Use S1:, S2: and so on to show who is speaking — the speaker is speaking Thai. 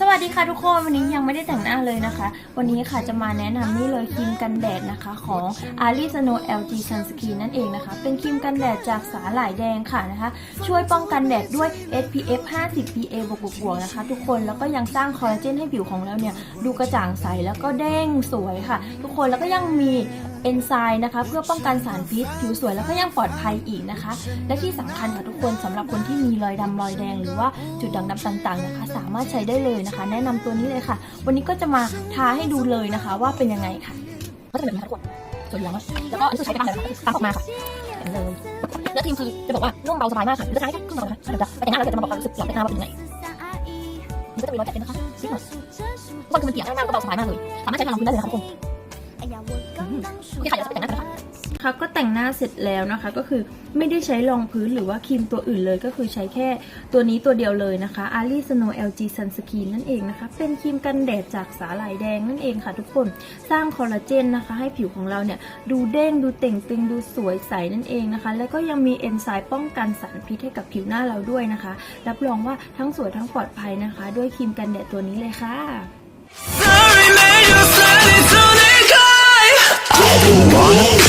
S1: สวัสดีค่ะทุกคนวันนี้ยังไม่ได้แต่งหน้าเลยนะคะ วันนี้ค่ะจะมาแนะนำนี่เลยครีมกันแดดนะคะของ a r i s n o LG Sunscreen นั่นเองนะคะ เป็นครีมกันแดดจากสาหร่ายแดงค่ะนะคะ ช่วยป้องกันแดดด้วย SPF 50 PA บวกบวกๆนะคะ ทุกคนแล้วก็ยังสร้างคอลลาเจนให้ผิวของเราเนี่ย ดูกระจ่างใสแล้วก็เด้งสวยค่ะ ทุกคนแล้วก็ยังมี เอนไซม์นะคะ เพื่อป้องกันสารพิษผิวสวยแล้วก็ยังปลอดภัยอีกนะคะ และที่สำคัญค่ะทุกคนสำหรับคนที่มีรอยดำรอยแดง หรือว่าจุดด่างดำต่างๆนะคะ สามารถใช้ได้เลยนะคะ แนะนำตัวนี้เลยค่ะ วันนี้ก็จะมาทาให้ดูเลยนะคะ ว่าเป็นยังไงค่ะก็จะเป็นแบบนี้ค่ะทุกคนสวยเหลืองแล้วก็อันนี้คือใช้ไปทำอะไรนะคะทำออกมาค่ะเห็นเลยแล้วครีมคือจะบอกว่านุ่มเบาสบายมากค่ะจะใช้แค่ครึ่งเดียวนะคะเดี๋ยวจะไปแต่งหน้าแล้วเดี๋ยวจะมาบอกความรู้สึกหลังแต่งหน้าว่าเป็นยังไงมันก็จะมีรอยแตกเป็นนะคะนิดหน่อยทุกคนคือมันเปียกมากๆก็เบาสบายมากเลยสามารถใช้ทางรองพื้นได้เลยนะคะทุกคน โอเคค่ะเดี๋ยวจะไปแต่งหน้ากันนะคะค่ะก็แต่งหน้าเสร็จแล้วนะคะ ก็คือไม่ได้ใช้รองพื้นหรือว่าครีมตัวอื่นเลยก็คือใช้แค่ตัวนี้ตัวเดียวเลยนะคะ a r i Snow LG Sunscreen นั่นเองนะคะ เป็นครีมกันแดดจากสาหร่ายแดงนั่นเองค่ะทุกคนสร้างคอลลาเจนนะคะ ให้ผิวของเราเนี่ยดูเด้งดูเต่งตึงดูสวยใสนั่นเองนะคะ แล้วก็ยังมีเอนไซม์ป้องกันสารพิษให้กับผิวหน้าเราด้วยนะคะ รับรองว่าทั้งสวยทั้งปลอดภัยนะคะ ด้วยครีมกันแดดตัวนี้เลยค่ะ One.